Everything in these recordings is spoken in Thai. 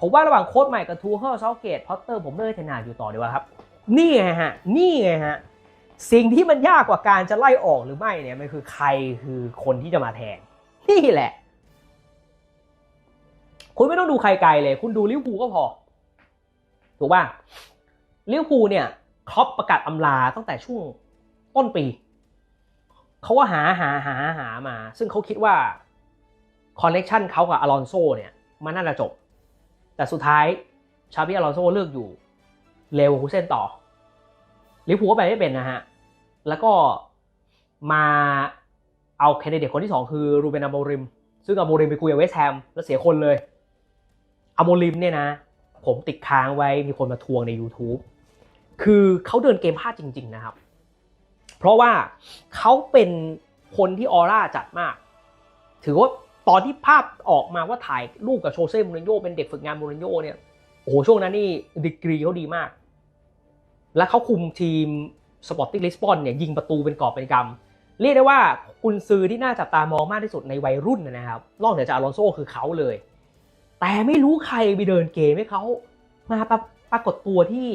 ผมว่าระหว่างโค้ชใหม่กับทูเฮอร์ซอลเกตพอตเตอร์ผมเลือกเทนาอยู่ต่อดีกว่าครับ นี่ไงฮะ นี่ไงฮะ สิ่งที่มันยากกว่าการจะไล่ออกหรือไม่เนี่ยมันคือใครคือคนที่จะมาแทนนี่แหละ คุณไม่ต้องดูใครไกลเลย คุณดูลิวพูก็พอ ถูกป่ะลิวพูเนี่ยครอปประกาศอำลาตั้งแต่ช่วงต้นปี เขาว่าหาหาหาหามา ซึ่งเขาคิดว่าคอนเนคชันเขากับอลอนโซเนี่ย มันน่าจะจบ แต่สุดท้ายชาบิอลอนโซเลือกอยู่เลวคูเซนต่อลิเวอร์พูก็ไปไม่เป็นนะฮะ แล้วก็มาเอาแคนดิเดตคนที่สองคือรูเบนอโมริม ซึ่งอโมริมไปคุยกับเวสแฮมแล้วเสียคนเลยอโมริมเนี่ยนะ ผมติดค้างไว้มีคนมาทวงใน YouTube คือเขาเดินเกมพลาดจริง ๆ นะครับ เพราะว่าเขาเป็นคนที่ออร่าจัดมาก ถือว่า ตอนที่ภาพออกมาว่าถ่ายรูปกับโชเซ่มูรินโญ่เป็นเด็กฝึกงานมูรินโญ่เนี่ยโอ้โหช่วงนั้นนี่ดีกรีเขาดีมาก และเขาคุมทีมสปอร์ติ้งลิสบอนเนี่ยยิงประตูเป็นกอบเป็นกำเรียกได้ว่ากุนซือที่น่าจับตามองมากที่สุดในวัยรุ่นนะครับนอกเหนือจากอลอนโซคือเขาเลย แต่ไม่รู้ใครไปเดินเกมให้เขามาปราปรากฏตัวที่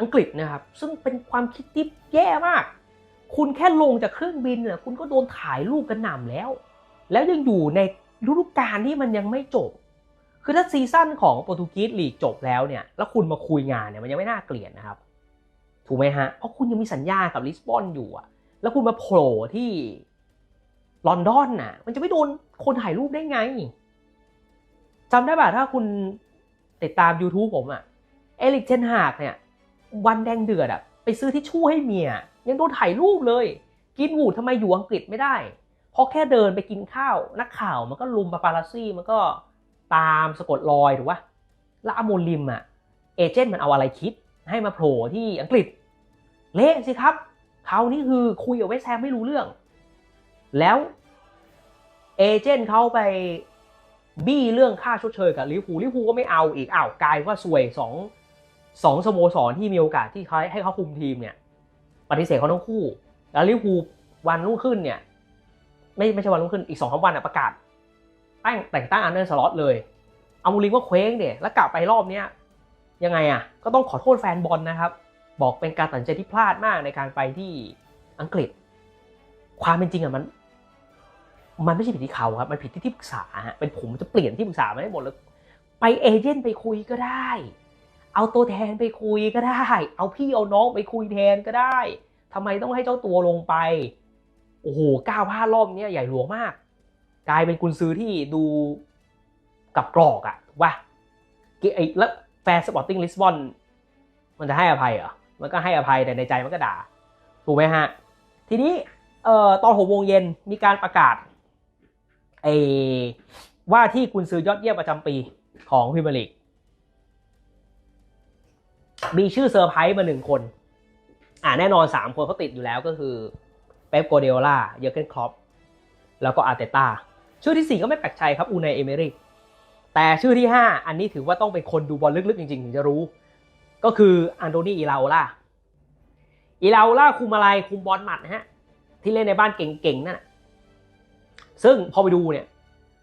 อังกฤษนะครับ ซึ่งเป็นความคิดที่แย่มาก คุณแค่ลงจากเครื่องบินน่ะคุณก็โดนถ่ายรูปกันหนำแล้ว แล้วยังอยู่ในฤดูกาลที่มันยังไม่จบ คือถ้าซีซั่นของโปรตุเกสลีกจบแล้วเนี่ย แล้วคุณมาคุยงานเนี่ยมันยังไม่น่าเกลียดนะครับ ถูกไหมฮะ เพราะคุณยังมีสัญญากับลิสบอนอยู่อะแล้วคุณมาโผล่ที่ลอนดอนน่ะ มันจะไม่โดนคนถ่ายรูปได้ไงจำได้ป่ะถ้าคุณติดตาม YouTube ผมอะเอลิกเทนฮากเนี่ย วันแดงเดือดอะไปซื้อที่ชู่ให้เมีย ยังโดนถ่ายรูปเลย กินวูดทำไมอยู่อังกฤษไม่ได้ เพราะแค่เดินไปกินข้าว นักข่าวมันก็ลุมปาปารัสซี่มันก็ตามสะกดรอยถูกปะแล้วอโมลิมอะเอเจนต์มันเอาอะไรคิดให้มาโผล่ที่อังกฤษ เละสิครับคราวนี้คือคุยกับเวสแฮมไม่รู้เรื่อง แล้วเอเจนต์เขาไปบี้เรื่องค่าชดเชยกับลิเวอร์พูลลิเวอร์พูก็ไม่เอาอีกอ้าวกลายว่าสวยสองสองสโมสรที่มีโอกาสที่เขาให้เขาคุมทีมเนี่ย ปฏิเสธเขาทั้งคู่ แล้วลิเวอร์พูวันรุ่งขึ้นเนี่ย ไม่ไม่ใช่วันรุ่งขึ้นอีกสองสามวันอะประกาศแต่งแต่งตั้งอันเดอร์สล็อตเลยเอามูลิมก็เคว้งเนี่ยแล้วกลับไปรอบเนี้ยยังไงอะก็ต้องขอโทษแฟนบอลนะครับ บอกเป็นการตัดใจที่พลาดมากในการไปที่อังกฤษ ความเป็นจริงอะมัน มันไม่ใช่ผิดที่เขาครับมันผิดที่ที่ปรึกษาฮะเป็นผมจะเปลี่ยนที่ปรึกษามาได้หมดเลยไปเอเจนต์ไปคุยก็ได้ เอาตัวแทนไปคุยก็ได้ เอาพี่เอาน้องไปคุยแทนก็ได้ทำไมต้องให้เจ้าตัวลงไป โอ้โหก้าวพลาดรอบนี้ใหญ่หลวงมาก กลายเป็นกุนซือที่ดูกับกรอกอะถูกป่ะไอ้แล้วแฟนสปอร์ติ้งลิสบอนมันจะให้อภัยเหรอ มันก็ให้อภัยแต่ในใจมันก็ด่า ถูกไหมฮะ ทีนี้เอ่อตอนหกโมงเย็นมีการประกาศไอ้ว่าที่กุนซือยอดเยี่ยมประจำปีของพรีเมียร์ลีกมีชื่อเซอร์ไพรส์มาหนึ่งคน อ่าแน่นอนสามคนเขาติดอยู่แล้วก็คือ เป๊ปโกเดโอล่าเยอร์เกนคลอปแล้วก็อาร์เตต้าชื่อที่สี่ก็ไม่แปลกใจครับอูนายเอเมริกแต่ชื่อที่ห้าอันนี้ถือว่าต้องเป็นคนดูบอลลึกๆ จริงๆ ถึงจะรู้ ก็คืออันโดนีอีลาโอล่าอีลาโอล่าคุมอะไรคุมบอลหมัดนะฮะที่เล่นในบ้านเก่งๆนั่นซึ่งพอไปดูเนี่ย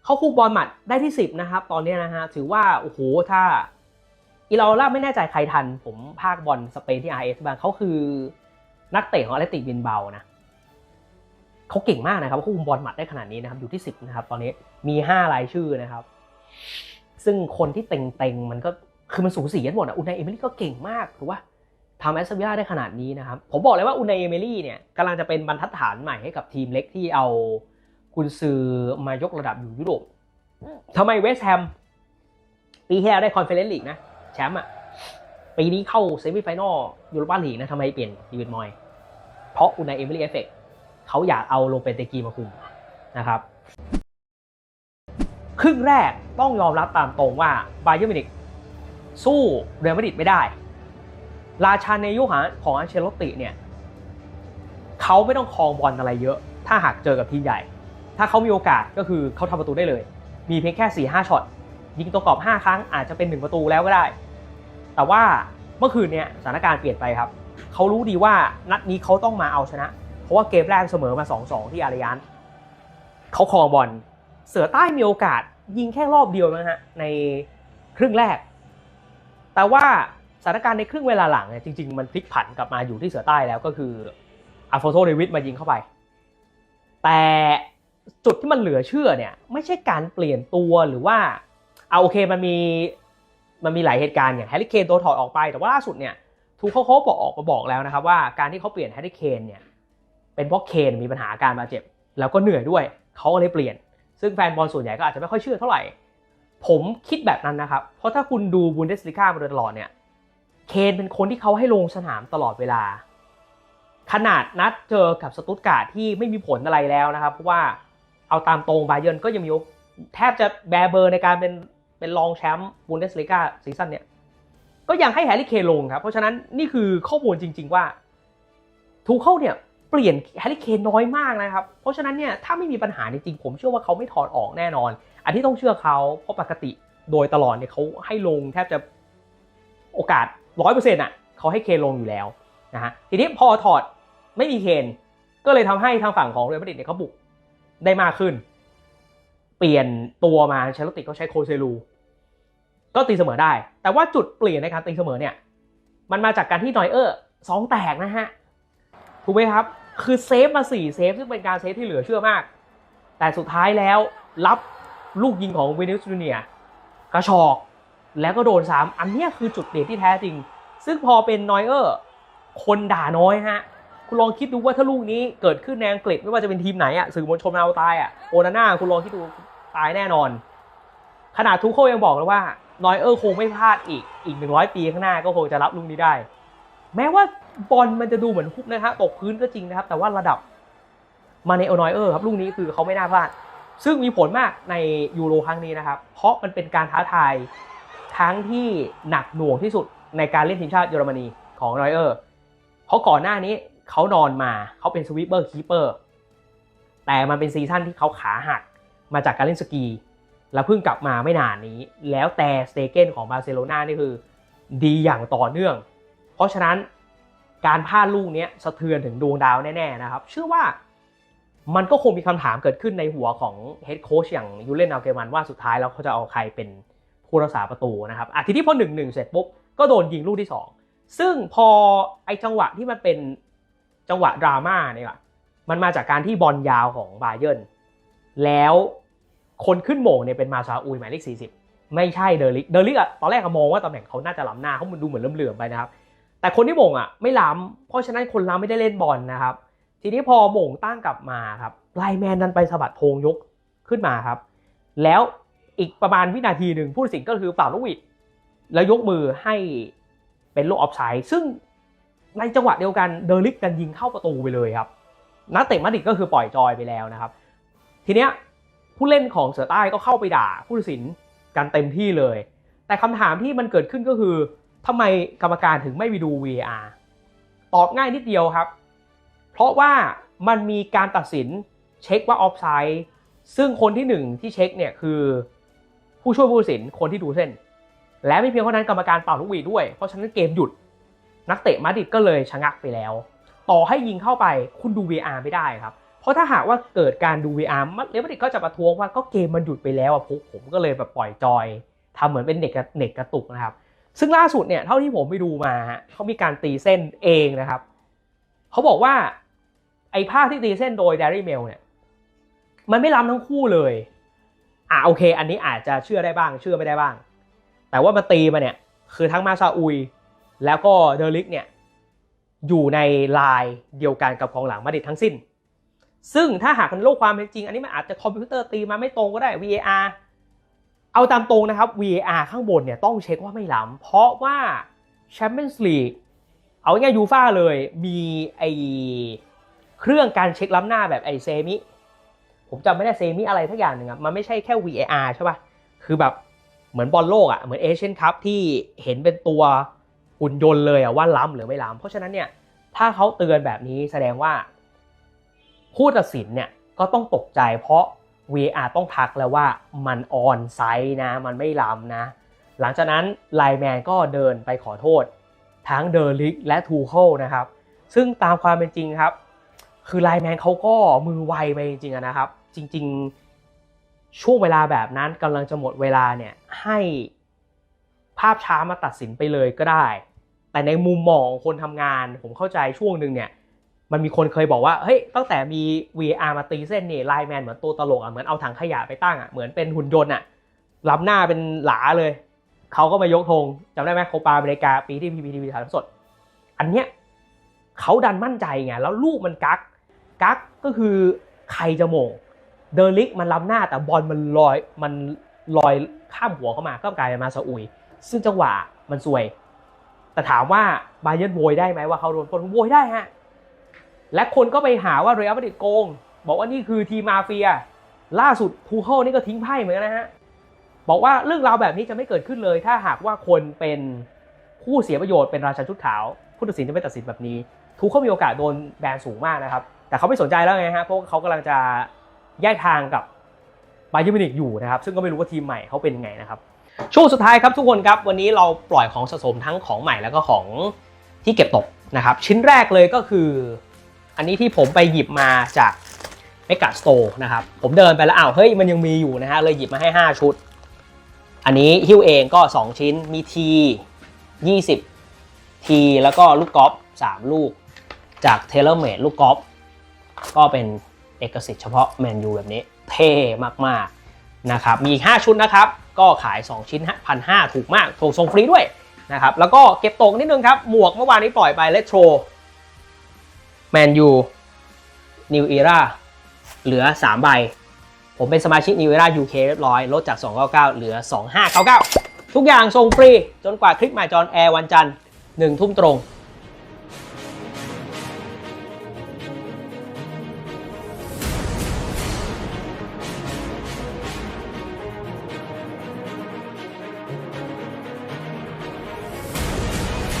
เขาคุมบอลหมัดได้ที่สิบนะครับ ตอนนี้นะฮะถือว่าโอ้โหถ้าอีลาโอล่าไม่แน่ใจใครทัน ผมภาคบอลสเปนที่ RS บ้างเขาคือนักเตะของอเตติกบินเบานะ เขาเก่งมากนะครับเขาคุมบอลหมัดได้ขนาดนี้นะครับอยู่ที่สิบนะครับตอนนี้มีห้ารายชื่อนะครับ ซึ่งคนที่เต็งๆมันก็คือมันสูสีกันหมดอะอุนายเอมิลี่ก็เก่งมากถูกป่ะทำแอสเซวิล่าได้ขนาดนี้นะครับ ผมบอกเลยว่าอุนายเอมิลี่เนี่ยกำลังจะเป็นบรรทัดฐานใหม่ให้กับทีมเล็กที่เอากุนซือมายกระดับอยู่ยุโรปทำไมเวสต์แฮมปีที่แล้วได้คอนเฟอเรนซ์ลีกนะแชมป์อะปีนี้เข้าเซมิไฟแนลยูโรปาลีกนะทำไมเปลี่ยนดีวิดมอย เพราะอุนายเอมิลี่เอฟเฟก เขาอยากเอาโลเปเตกีมาคุมนะครับครึ่งแรกต้องยอมรับตามตรงว่าบาเยอร์มินิกสู้เรอัลมาดริดไม่ได้ ราชาในยุคของอันเชลโลติเนี่ยเขาไม่ต้องครองบอลอะไรเยอะ ถ้าหากเจอกับทีมใหญ่ ถ้าเขามีโอกาสก็คือเขาทำประตูได้เลย มีเพียงแค่4ี่ห้าช็อตยิงตัวกรอบ 5 ครั้งอาจจะเป็น 1 ประตูแล้วก็ได้ แต่ว่าเมื่อคืนเนี่ยสถานการณ์เปลี่ยนไปครับ เขารู้ดีว่านัดนี้เขาต้องมาเอาชนะ เพราะว่าเกมแรกเสมอมา 2-2 ที่อารยันเขาครองบอล เสือใต้มีโอกาสยิงแค่รอบเดียวนะฮะในครึ่งแรก แต่ว่าสถานการณ์ในครึ่งเวลาหลังเนี่ยจริง ๆ มันพลิกผันกลับมาอยู่ที่เสือใต้แล้วก็คืออาโฟโตเดวิดมายิงเข้าไป แต่จุดที่มันเหลือเชื่อเนี่ยไม่ใช่การเปลี่ยนตัวหรือว่าเอาโอเคมันมีมันมีหลายเหตุการณ์อย่างแฮร์รี่เคนตัวถอดออกไปแต่ว่าล่าสุดเนี่ยทูเขาเขาบอกออกมาบอกแล้วนะครับว่าการที่เขาเปลี่ยนแฮร์รี่เคนเนี่ย เป็นเพราะเคนมีปัญหาอาการบาดเจ็บ แล้วก็เหนื่อยด้วยเขาเลยเปลี่ยน ซึ่งแฟนบอลส่วนใหญ่ก็อาจจะไม่ค่อยเชื่อเท่าไหร่ ผมคิดแบบนั้นนะครับ เพราะถ้าคุณดูบุนเดสลิก้ามาโดยตลอดเนี่ยเคนเป็นคนที่เขาให้ลงสนามตลอดเวลา ขนาดนัดเจอกับสตุตการ์ดที่ไม่มีผลอะไรแล้วนะครับ เพราะว่าเอาตามตรงบาเยนก็ยังมีแทบจะแบเบอร์ในการเป็นเป็นรองแชมป์บุนเดสลิก้าซีซั่นเนี่ยก็ยังให้แฮร์รี่เคนลงครับ เพราะฉะนั้นนี่คือข้อมูลจริง ๆ ว่าทูเข้าเนี่ย เปลี่ยนแฮร์รี่เคนน้อยมากนะครับ เพราะฉะนั้นเนี่ยถ้าไม่มีปัญหาจริงๆผมเชื่อว่าเขาไม่ถอดออกแน่นอน อันที่ต้องเชื่อเขาเพราะปกติโดยตลอดเนี่ยเขาให้ลงแทบจะโอกาสร้อยเปอร์เซ็นต์อะเขาให้เคนลงอยู่แล้วนะฮะทีนี้พอถอดไม่มีเคนก็เลยทำให้ทางฝั่งของเรอัลมาดริดเนี่ยเขาบุกได้มากขึ้น เปลี่ยนตัวมาเชลโลติก็ใช้โคเซลูก็ตีเสมอได้ แต่ว่าจุดเปลี่ยนในการตีเสมอเนี่ย มันมาจากการที่นอยเออร์สองแตกนะฮะ ถูกไหมครับ คือเซฟมา4เซฟซึ่งเป็นการเซฟที่เหลือเชื่อมาก แต่สุดท้ายแล้วรับลูกยิงของวินิสจูเนียกระชอก แล้วก็โดนซ้ำอันนี้คือจุดเด่นที่แท้จริง ซึ่งพอเป็นนอยเออร์คนด่าน้อยฮะคุณลองคิดดูว่าถ้าลูกนี้เกิดขึ้นในอังกฤษไม่ว่าจะเป็นทีมไหนอะสื่อมวลชนเอาตายอะโอนาน่าคุณลองคิดดูตายแน่นอน ขนาดทุกโคยังบอกเลยว่านอยเออร์คงไม่พลาดอีกอีกหนึ่งร้อยปีข้างหน้าก็คงจะรับลูกนี้ได้ แม้ว่าบอลมันจะดูเหมือนฮุบนะฮะตกพื้นก็จริงนะครับ แต่ว่าระดับมาในโอนอยเออร์ครับลูกนี้คือเขาไม่น่าพลาด ซึ่งมีผลมากในยูโรครั้งนี้นะครับ เพราะมันเป็นการท้าทายครั้งที่หนักหน่วงที่สุดในการเล่นทีมชาติเยอรมนีของนอยเออร์เพราะก่อนหน้านี้เขานอนมาเขาเป็นสวีปเปอร์คีเปอร์แต่มันเป็นซีซั่นที่เขาขาหักมาจากการเล่นสกี แล้วเพิ่งกลับมาไม่นานนี้ แล้วแต่สเตเกนของบาร์เซโลนานี่คือ ดีอย่างต่อเนื่อง เพราะฉะนั้นการพลาดลูกนี้สะเทือนถึงดวงดาวแน่ๆนะครับ เชื่อว่ามันก็คงมีคำถามเกิดขึ้นในหัวของเฮดโค้ชอย่างยูเลนอัลเกมันว่าสุดท้ายแล้วเขาจะเอาใครเป็นผู้รักษาประตูนะครับอะทีนี้พอหนึ่งหนึ่งเสร็จปุ๊บก็โดนยิงลูกที่ 2 ซึ่งพอไอจังหวะที่มันเป็นจังหวะดราม่าเนี่ยมันมาจากการที่บอลยาวของบาเยิร์นแล้วคนขึ้นโหม่งเนี่ยเป็นมาซาอุยหมายเลข40 ไม่ใช่เดลิกเดลิกอะตอนแรกก็มองว่าตำแหน่งเขาน่าจะล้ำหน้าเขามันดูเหมือนเลื่อมๆไปนะครับ แต่คนที่หม่งอะไม่ล้ำเพราะฉะนั้นคนล้ำไม่ได้เล่นบอลนะครับ ทีนี้พอหม่งตั้งกลับมาครับไลแมนดันไปสะบัดธงยกขึ้นมาครับ แล้วอีกประมาณวินาทีหนึ่งผู้ตัดสินก็คือเป่าลูกหวิดแล้วยกมือให้เป็นลูกออฟไซด์ซึ่งในจังหวะเดียวกันเดลิกดันยิงเข้าประตูไปเลยครับ นักเตะมาดริดก็คือปล่อยจอยไปแล้วนะครับ ทีเนี้ยผู้เล่นของเสือใต้ก็เข้าไปด่าผู้ตัดสินกันเต็มที่เลย แต่คำถามที่มันเกิดขึ้นก็คือ ทำไมกรรมการถึงไม่ไปดู VAR ตอบง่ายนิดเดียวครับ เพราะว่ามันมีการตัดสินเช็คว่าออฟไซด์ซึ่งคนที่หนึ่งที่เช็คเนี่ยคือผู้ช่วยผู้ตัดสินคนที่ดูเส้น และไม่เพียงเท่านั้นกรรมการเป่าลูกหวีด้วย เพราะฉะนั้นเกมหยุด นักเตะมาดริดก็เลยชะงักไปแล้ว ต่อให้ยิงเข้าไปคุณดู VR ไม่ได้ครับ เพราะถ้าหากว่าเกิดการดู VR มัดเลมาดริดก็จะประท้วงว่าก็เกมมันหยุดไปแล้วอะพวกผมก็เลยแบบปล่อยจอยทำเหมือนเป็นเด็กเน็ตกระตุกนะครับ ซึ่งล่าสุดเนี่ยเท่าที่ผมไปดูมาเขามีการตีเส้นเองนะครับเขาบอกว่าไอ้ภาพที่ตีเส้นโดยแดรี่เมลเนี่ยมันไม่ล้ำทั้งคู่เลยอ่าโอเค อันนี้อาจจะเชื่อได้บ้าง เชื่อไม่ได้บ้าง แต่ว่ามาตีมาเนี่ยคือทั้งมาซาอุย แล้วก็เดลิกเนี่ยอยู่ในลายเดียวกันกับกองหลังมาดิดทั้งสิ้น ซึ่งถ้าหากมันโลกความเป็นจริง อันนี้มันอาจจะคอมพิวเตอร์ตีมาไม่ตรงก็ได้ VAR เอาตามตรงนะครับ VAR ข้างบนเนี่ยต้องเช็คว่าไม่ล้ำเพราะว่า Champions League เอาง่ายยูฟ่าเลยมีไอเครื่องการเช็คล้ำหน้าแบบไอเซมิผมจำไม่ได้เซมิอะไรทักอย่างหนึ่งอะมันไม่ใช่แค่ VAR ใช่ป่ะ คือแบบเหมือนบอลโลกอะเหมือนเอเชียนคัพที่เห็นเป็นตัวหุ่นยนต์เลยอะว่าล้ำหรือไม่ล้ำเพราะฉะนั้นเนี่ยถ้าเขาเตือนแบบนี้แสดงว่าผู้ตัดสินเนี่ยก็ต้องตกใจเพราะ VR ต้องทักแล้วว่ามันออนไซด์นะ มันไม่ล้ำนะ หลังจากนั้นไลแมนก็เดินไปขอโทษ ทั้งเดอริกและทูเคิลนะครับ ซึ่งตามความเป็นจริงครับ คือไลแมนเขาก็มือไวไปจริงๆนะครับ จริงๆ ช่วงเวลาแบบนั้นกำลังจะหมดเวลาเนี่ยให้ภาพช้ามาตัดสินไปเลยก็ได้ แต่ในมุมมองของคนทำงานผมเข้าใจช่วงหนึ่งเนี่ย มันมีคนเคยบอกว่าเฮ้ยตั้งแต่มี VR มาตีเส้นนี่ไลแมนเหมือนตัวตลกอะเหมือนเอาถังขยะไปตั้งอะเหมือนเป็นหุ่นยนต์อะรับหน้าเป็นหลาเลย เขาก็มายกธงจำได้ไหมโคปาอเมริกาปีที่พีพีทีวีถ่ายสด อันเนี้ยเขาดันมั่นใจไงแล้วลูกมันกักกักก็คือใครจะโมงเดอร์ลิกมันล้ำหน้าแต่บอลมันลอยมันลอยข้ามหัวเข้ามาก็กลายเป็นมาซาอุย ซึ่งจังหวะมันซวย แต่ถามว่าบาเยิร์นโวยได้ไหมว่าเขาโดนปนโวยได้ฮะ และคนก็ไปหาว่าเรอัลมาดริดโกง บอกว่านี่คือทีมมาเฟีย ล่าสุดทูเคิลนี่ก็ทิ้งไพ่เหมือนกันนะฮะ บอกว่าเรื่องราวแบบนี้จะไม่เกิดขึ้นเลย ถ้าหากว่าคนเป็นผู้เสียประโยชน์เป็นราชันชุดขาว ผู้ตัดสินจะไม่ตัดสินแบบนี้ ทูเคิลมีโอกาสโดนแบนสูงมากนะครับ แต่เขาไม่สนใจแล้วไงฮะ เพราะเขากำลังจะแยกทางกับบาเยิร์มินิกอยู่นะครับ ซึ่งก็ไม่รู้ว่าทีมใหม่เขาเป็นยังไงนะครับ ช่วงสุดท้ายครับทุกคนครับ วันนี้เราปล่อยของสะสมทั้งของใหม่แล้วก็ของที่เก็บตกนะครับ ชิ้นแรกเลยก็คือ อันนี้ที่ผมไปหยิบมาจากเมกาสโตร์นะครับ ผมเดินไปแล้วอ้าวเฮ้ยมันยังมีอยู่นะฮะเลยหยิบมาให้ 5 ชุด อันนี้ฮิ้วเองก็ 2 ชิ้นมีที20 ทีแล้วก็ลูกกอล์ฟ3 ลูก จากเทเลเมดลูกกอล์ฟก็เป็นเอกสิทธิ์เฉพาะแมนยูแบบนี้ เท่มากๆนะครับ มีอีก 5 ชุดนะครับ ก็ขาย 2 ชิ้นพันห้าถูกมากถูกส่งฟรีด้วยนะครับ แล้วก็เก็บตกนิดนึงครับ หมวกเมื่อวานนี้ปล่อยไปเลโทร แมนยูนิวเอราเหลือ 3 ใบ ผมเป็นสมาชิกนิวเอรา UK เรียบร้อย ลดจาก 299 เหลือ 2599 ทุกอย่างส่งฟรี จนกว่าคลิกหมายจอนแอร์วันจันทร์1ทุ่มตรง